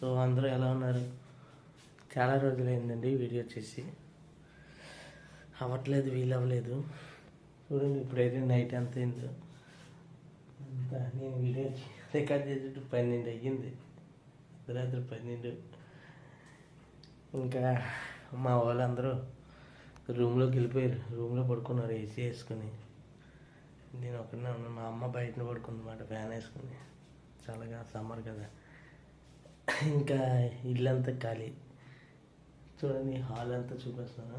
So అందరూ ఎలా ఉన్నారు? చాలా రోజులైందండి వీడియో చేసి అవ్వట్లేదు వీలు అవ్వలేదు చూడండి ఇప్పుడైతే నైట్ ఎంత అయిందో. అంతా నేను వీడియో రికార్డ్ చేసేటప్పుడు పన్నెండు అయ్యింది. రాత్రి పన్నెండు. ఇంకా మా వాళ్ళందరూ రూమ్లోకి వెళ్ళిపోయారు. రూమ్లో పడుకున్నారు ఏసీ వేసుకుని. నేను ఒకనే ఉన్నాను. మా అమ్మ బయటన పడుకుందన్నమాట ఫ్యాన్ వేసుకుని. చల్లగా సమ్మర్ కదా. ఇంకా ఇల్లంతా ఖాళీ. చూడండి హాల్ అంతా చూపిస్తాను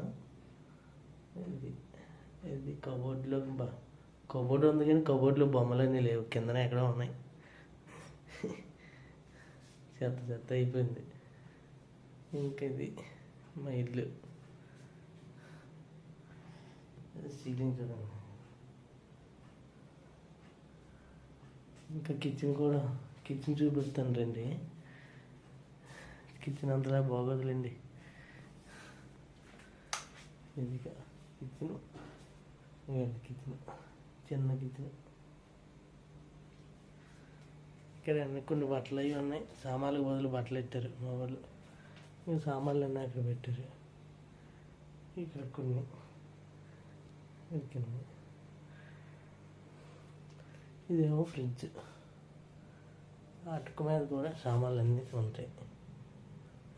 ఇది ఇది కబోర్డ్లో బా కబోర్డ్ ఉంది కానీ కబోర్డ్లో బొమ్మలన్నీ లేవు. కిందనే ఎక్కడో ఉన్నాయి. చెత్త చెత్త అయిపోయింది. ఇంకా ఇది మా ఇల్లు. సీలింగ్ చూడండి. ఇంకా కిచెన్ కూడా కిచెన్ చూపిస్తాను రండి. కిచెన్ అంతలా బాగోదులేండి. ఇది కిచెన్ కిచెన్ చిన్న కిచెన్ ఇక్కడ అన్ని కొన్ని బట్టలు అవి ఉన్నాయి. సామాన్లకు బదులు బట్టలు పెట్టారు మా వాళ్ళు. ఇంకా సామాన్లు అన్నీ అక్కడ పెట్టారు. ఇక్కడ కొన్ని. ఇక్కడ ఇదేమో ఫ్రిడ్జ్. అటుకు మీద కూడా సామాన్లు అన్నీ ఉంటాయి.